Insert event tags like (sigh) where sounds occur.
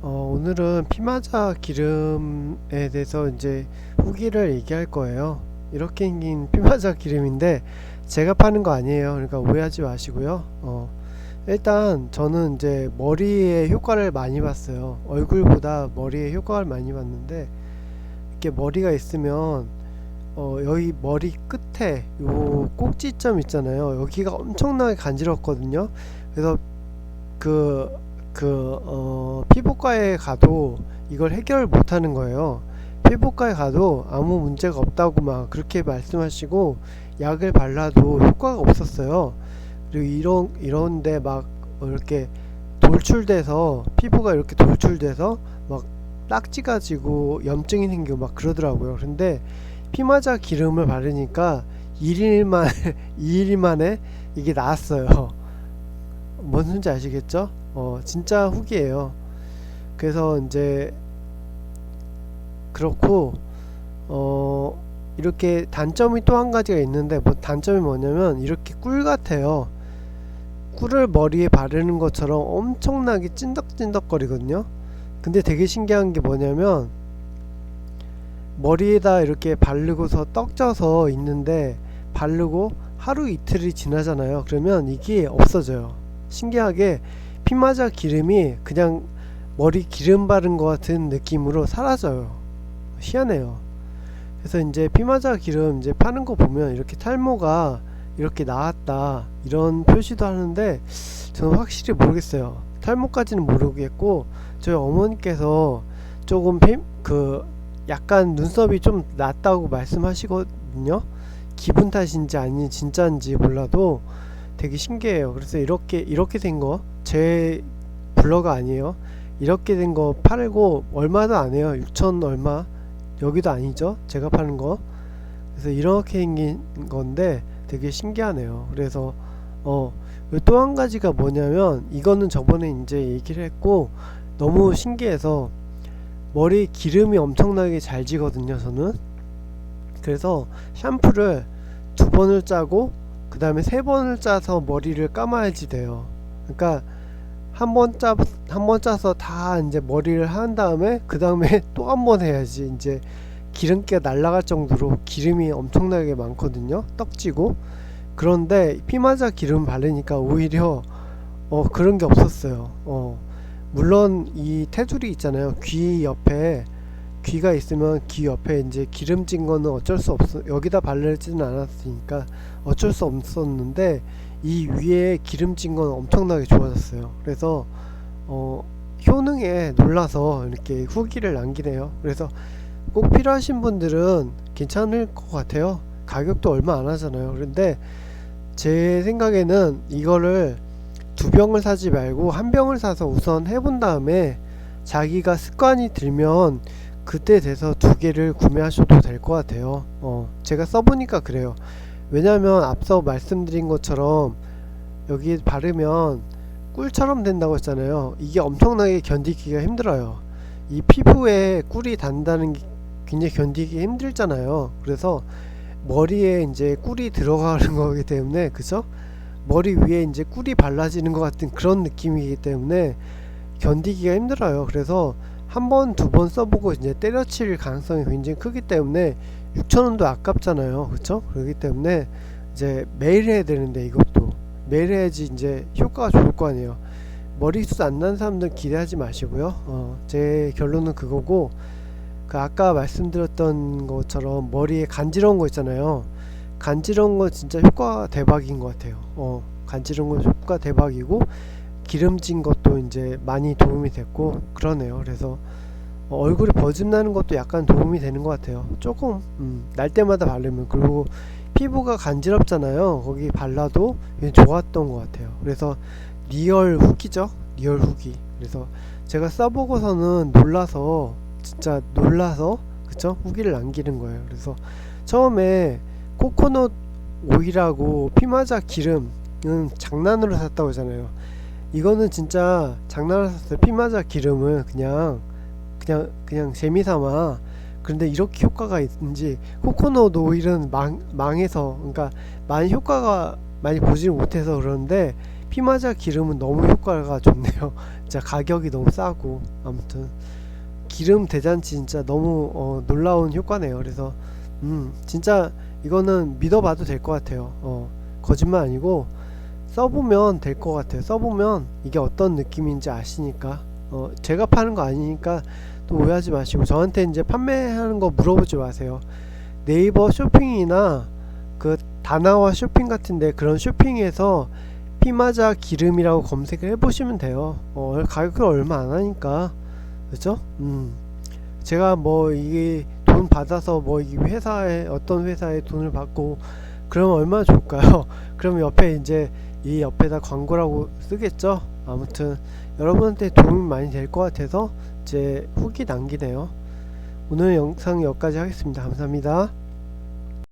어, 오늘은 피마자 기름에 대해서 이제 후기를 얘기할 거예요. 이렇게 생긴 피마자 기름인데 제가 파는 거 아니에요. 그러니까 오해하지 마시고요. 어, 일단 저는 이제 머리에 효과를 많이 봤어요. 얼굴보다 머리에 효과를 많이 봤는데 이렇게 머리가 있으면 어, 여기 머리 끝에 요 꼭지점 있잖아요. 여기가 엄청나게 간지럽거든요. 그래서 그, 그, 어, 피부과에 가도 이걸 해결 못 하는 거예요. 피부과에 가도 아무 문제가 없다고 막 그렇게 말씀하시고 약을 발라도 효과가 없었어요. 그리고 이런, 이런데 막 이렇게 돌출돼서 피부가 이렇게 돌출돼서 막 딱지가 지고 염증이 생기고 막 그러더라고요. 근데 피마자 기름을 바르니까 1일 만에 2일 만에 이게 나았어요. 뭔 소리인지 아시겠죠? 어, 진짜 후기예요. 그래서 이제 그렇고 어, 이렇게 단점이 또 한 가지가 있는데 뭐 단점이 뭐냐면 이렇게 꿀 같아요. 꿀을 머리에 바르는 것처럼 엄청나게 찐덕찐덕거리거든요. 근데 되게 신기한 게 뭐냐면 머리에다 이렇게 바르고서 떡져서 있는데 바르고 하루 이틀이 지나잖아요. 그러면 이게 없어져요. 신기하게 피마자 기름이 그냥 머리 기름 바른 것 같은 느낌으로 사라져요. 희한해요. 그래서 이제 피마자 기름 이제 파는 거 보면 이렇게 탈모가 이렇게 나왔다 이런 표시도 하는데 저는 확실히 모르겠어요. 탈모까지는 모르겠고 저희 어머니께서 조금 피, 그 약간 눈썹이 좀 낮다고 말씀하시거든요. 기분 탓인지 아니 진짜인지 몰라도 되게 신기해요. 그래서 이렇게 이렇게 된 거 제 블로그 아니에요. 이렇게 된 거 팔고 얼마도 안 해요. 6천 얼마 여기도 아니죠. 제가 파는 거. 그래서 이렇게 생긴 건데 되게 신기하네요. 그래서 어 또 한 가지가 뭐냐면 이거는 저번에 이제 얘기를 했고 너무 신기해서 머리 기름이 엄청나게 잘 지거든요. 저는 그래서 샴푸를 두 번을 짜고 그 다음에 세 번을 짜서 머리를 감아야지 돼요. 그러니까 한 번 짜, 한 번 짜서 다 이제 머리를 한 다음에 그 다음에 (laughs) 또 한 번 해야지 이제 기름기가 날아갈 정도로 기름이 엄청나게 많거든요. 떡지고. 그런데 피마자 기름 바르니까 오히려 어 그런 게 없었어요. 어 물론 이 테두리 있잖아요. 귀 옆에 귀가 있으면 귀 옆에 이제 기름진 거는 어쩔 수 없어 여기다 바르지는 않았으니까 어쩔 수 없었는데 이 위에 기름진 건 엄청나게 좋아졌어요. 그래서 어 효능에 놀라서 이렇게 후기를 남기네요. 그래서 꼭 필요하신 분들은 괜찮을 것 같아요. 가격도 얼마 안 하잖아요. 그런데 제 생각에는 이거를 두 병을 사지 말고 한 병을 사서 우선 해본 다음에 자기가 습관이 들면 그때 돼서 두 개를 구매하셔도 될 것 같아요. 어, 제가 써보니까 그래요. 왜냐면 앞서 말씀드린 것처럼 여기 바르면 꿀처럼 된다고 했잖아요. 이게 엄청나게 견디기가 힘들어요. 이 피부에 꿀이 단다는 게 굉장히 견디기 힘들잖아요. 그래서 머리에 이제 꿀이 들어가는 (laughs) 거기 때문에 그죠? 머리 위에 이제 꿀이 발라지는 것 같은 그런 느낌이기 때문에 견디기가 힘들어요. 그래서 한 번, 두 번 써보고 이제 때려칠 가능성이 굉장히 크기 때문에 6,000원도 아깝잖아요. 그쵸? 그렇기 때문에 이제 매일 해야 되는데 이것도 매일 해야지 이제 효과가 좋을 거 아니에요. 머리숱 안 나는 사람들 기대하지 마시고요. 어, 제 결론은 그거고 그 아까 말씀드렸던 것처럼 머리에 간지러운 거 있잖아요. 간지러운 거 진짜 효과 대박인 것 같아요. 어, 간지러운 거 효과 대박이고 기름진 것도 이제 많이 도움이 됐고 그러네요. 그래서 어, 얼굴이 버짐 나는 것도 약간 도움이 되는 것 같아요. 조금 음, 날 때마다 바르면 그리고 피부가 간지럽잖아요. 거기 발라도 좋았던 것 같아요. 그래서 리얼 후기죠. 리얼 후기. 그래서 제가 써보고서는 놀라서 진짜 놀라서 그쵸 후기를 남기는 거예요. 그래서 처음에 코코넛 오일하고 피마자 기름은 장난으로 샀다고 하잖아요. 이거는 진짜 장난으로 샀어요. 피마자 기름을 그냥 그냥 그냥 재미삼아 그런데 이렇게 효과가 있는지 코코넛 오일은 망, 망해서 그러니까 많이 효과가 많이 보지 못해서 그러는데 피마자 기름은 너무 효과가 좋네요. (laughs) 진짜 가격이 너무 싸고 아무튼 기름 대잔치 진짜 너무 어, 놀라운 효과네요. 그래서 음 진짜 이거는 믿어봐도 될 것 같아요. 어, 거짓말 아니고 써보면 될 것 같아요. 써보면 이게 어떤 느낌인지 아시니까 어, 제가 파는 거 아니니까 또 오해하지 마시고 저한테 이제 판매하는 거 물어보지 마세요. 네이버 쇼핑이나 그 다나와 쇼핑 같은데 그런 쇼핑에서 피마자 기름이라고 검색을 해보시면 돼요. 어, 가격이 얼마 안 하니까 그죠? 음. 제가 뭐 이게 돈 받아서 뭐 이 회사에 어떤 회사에 돈을 받고 그러면 얼마나 좋을까요? (laughs) 그러면 옆에 이제 이 옆에다 광고라고 쓰겠죠? 아무튼 여러분한테 도움이 많이 될 것 같아서 제 후기 남기네요. 오늘 영상 여기까지 하겠습니다. 감사합니다.